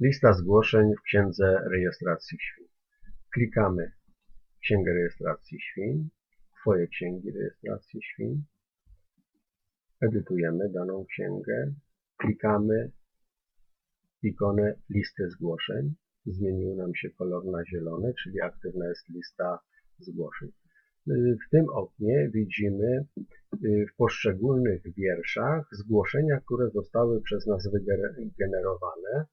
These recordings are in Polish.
Lista zgłoszeń w Księdze Rejestracji Świń. Klikamy Księgę Rejestracji Świń, Twoje Księgi Rejestracji Świń. Edytujemy daną księgę. Klikamy ikonę listy zgłoszeń. Zmienił nam się kolor na zielony, czyli aktywna jest lista zgłoszeń. W tym oknie widzimy y, w poszczególnych wierszach zgłoszenia, które zostały przez nas wygenerowane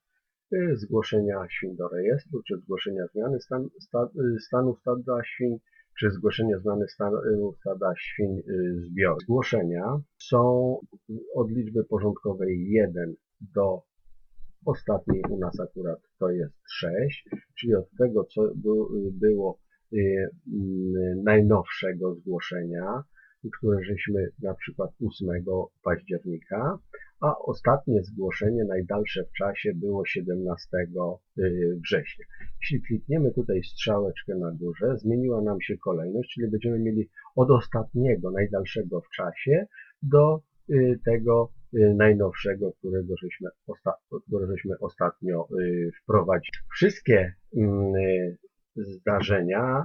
zgłoszenia świń do rejestru, czy zgłoszenia zmiany stan, sta, y, stanu stada świń, czy zgłoszenia zmiany stanu stada świń zbioru. Zgłoszenia są od liczby porządkowej 1 do ostatniej u nas akurat to jest 6, czyli od tego, co było y, najnowszego zgłoszenia, które żeśmy na przykład 8 października, a ostatnie zgłoszenie najdalsze w czasie było 17 y, września. Jeśli klikniemy tutaj strzałeczkę na górze, zmieniła nam się kolejność, czyli będziemy mieli od ostatniego, najdalszego w czasie do y, tego y, najnowszego, którego żeśmy, które żeśmy ostatnio wprowadzili. Wszystkie mm, zdarzenia,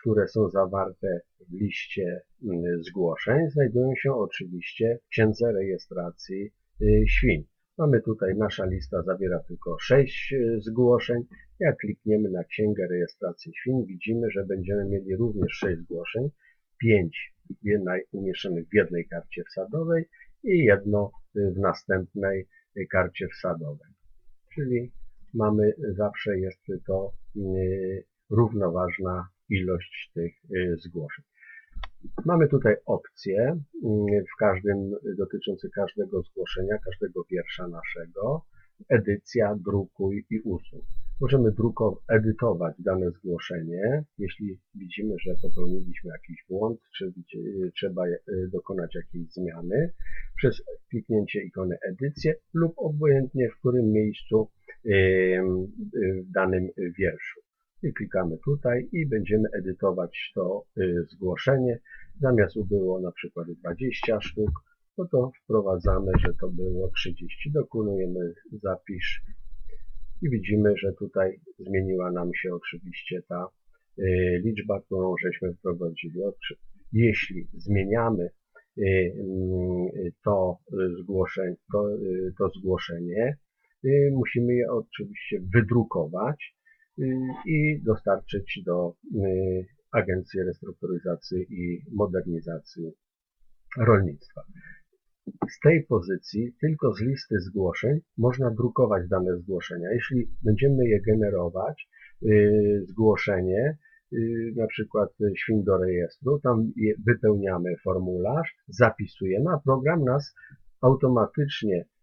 które są zawarte w liście mm, zgłoszeń, znajdują się oczywiście w księdze rejestracji Y, świń. Mamy tutaj, nasza lista zawiera tylko 6 y, zgłoszeń. Jak klikniemy na księgę rejestracji świń, widzimy, że będziemy mieli również 6 zgłoszeń, 5 umieszczonych w jednej karcie wsadowej i jedno y, w następnej karcie wsadowej. Czyli mamy zawsze jest to równoważna ilość tych zgłoszeń. Mamy tutaj opcje mm, w każdym, dotyczące każdego zgłoszenia, każdego wiersza naszego. Edycja, drukuj i usuń. Możemy druko, edytować dane zgłoszenie, jeśli widzimy, że popełniliśmy jakiś błąd, czy trzeba e, dokonać jakiejś zmiany, przez kliknięcie ikony edycję lub obojętnie w którym miejscu w danym wierszu i klikamy tutaj i będziemy edytować to y, zgłoszenie. Zamiast było na przykład 20 sztuk, no to wprowadzamy, że to było 30. Dokonujemy zapisz i widzimy, że tutaj zmieniła nam się oczywiście ta y, liczba, którą żeśmy wprowadzili. Jeśli zmieniamy y, to zgłoszenie, to, to zgłoszenie, musimy je oczywiście wydrukować i dostarczyć do y, Agencji Restrukturyzacji i Modernizacji Rolnictwa. Z tej pozycji, tylko z listy zgłoszeń, można drukować dane zgłoszenia. Jeśli będziemy je generować, y, zgłoszenie, y, na przykład świń do rejestru, tam wypełniamy formularz, zapisujemy, a program nas automatycznie Y,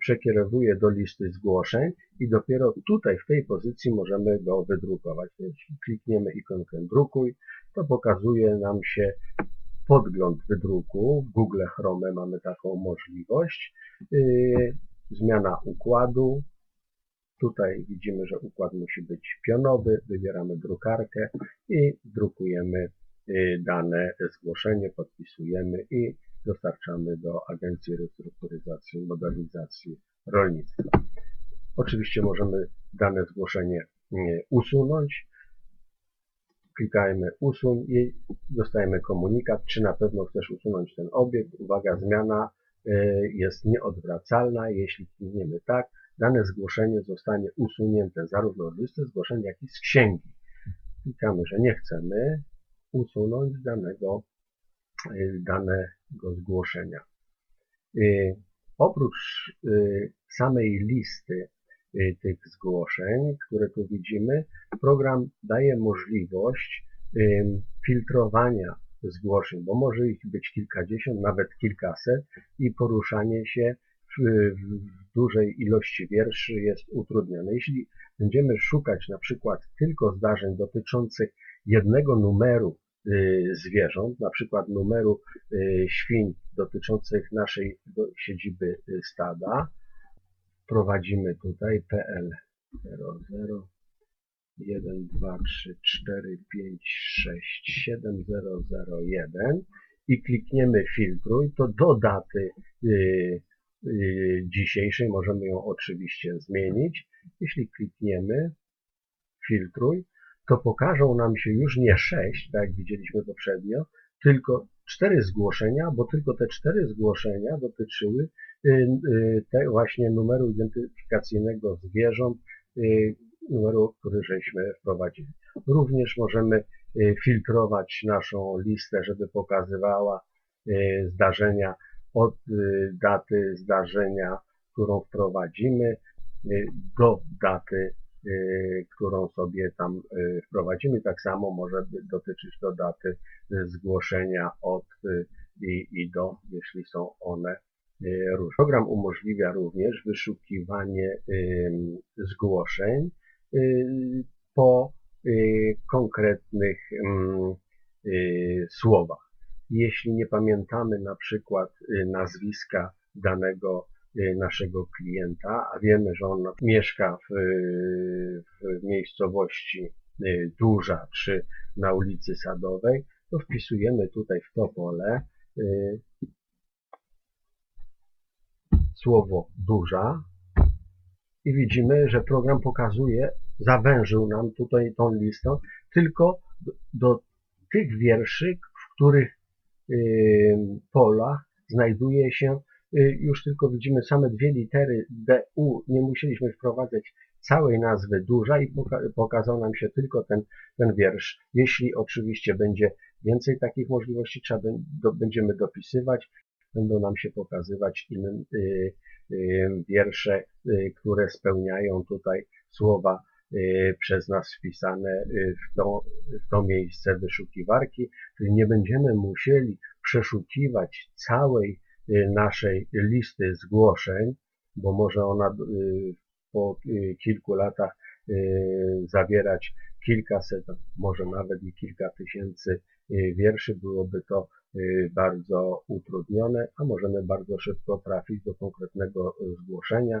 przekierowuje do listy zgłoszeń i dopiero tutaj, w tej pozycji możemy go wydrukować. Jeśli klikniemy ikonkę drukuj, to pokazuje nam się podgląd wydruku. W Google Chrome mamy taką możliwość. Y, zmiana układu. Tutaj widzimy, że układ musi być pionowy. Wybieramy drukarkę i drukujemy y, dane zgłoszenie, podpisujemy i dostarczamy do Agencji Restrukturyzacji i Modernizacji Rolnictwa. Oczywiście możemy dane zgłoszenie usunąć. Klikajmy usuń i dostajemy komunikat, czy na pewno chcesz usunąć ten obiekt. Uwaga, zmiana e, jest nieodwracalna. Jeśli klikniemy tak, dane zgłoszenie zostanie usunięte zarówno z listy zgłoszeń, jak i z księgi. Klikamy, że nie chcemy usunąć danego Y, danego zgłoszenia. Y, oprócz y, samej listy tych zgłoszeń, które tu widzimy, program daje możliwość filtrowania zgłoszeń, bo może ich być kilkadziesiąt, nawet kilkaset i poruszanie się w, dużej ilości wierszy jest utrudnione. Jeśli będziemy szukać na przykład tylko zdarzeń dotyczących jednego numeru Y, zwierząt, na przykład numeru y, świń dotyczących naszej siedziby y, stada. Prowadzimy tutaj PL 00 1, 2, 3, 4, 5, 6, 7, 0, 0, 1 i klikniemy filtruj, to do daty dzisiejszej możemy ją oczywiście zmienić. Jeśli klikniemy filtruj, to pokażą nam się już nie 6, tak jak widzieliśmy poprzednio, tylko cztery zgłoszenia, bo tylko te cztery zgłoszenia dotyczyły y, y, te właśnie numeru identyfikacyjnego zwierząt, y, numeru, który żeśmy wprowadzili. Również możemy filtrować naszą listę, żeby pokazywała zdarzenia od daty zdarzenia, którą wprowadzimy, do daty którą sobie tam y, wprowadzimy. Tak samo może dotyczyć to daty y, zgłoszenia od i, i do, jeśli są one różne. Program umożliwia również wyszukiwanie zgłoszeń po konkretnych słowach. Jeśli nie pamiętamy na przykład nazwiska danego Y, naszego klienta, a wiemy, że on mieszka w, w miejscowości y, Duża czy na ulicy Sadowej, to wpisujemy tutaj w to pole y, słowo Duża i widzimy, że program pokazuje, zawężył nam tutaj tą listę tylko do, tych wierszy, w których polach znajduje się Y, już tylko widzimy same dwie litery DU, nie musieliśmy wprowadzać całej nazwy. Duża i pokazał nam się tylko ten, ten wiersz. Jeśli oczywiście będzie więcej takich możliwości, trzeba będziemy dopisywać, będą nam się pokazywać inne y, y, wiersze, które spełniają tutaj słowa przez nas wpisane w to, w to miejsce wyszukiwarki, czyli nie będziemy musieli przeszukiwać całej Y, naszej listy zgłoszeń, bo może ona y, po y, kilku latach zawierać kilkaset, może nawet i kilka tysięcy wierszy, byłoby to bardzo utrudnione, a możemy bardzo szybko trafić do konkretnego zgłoszenia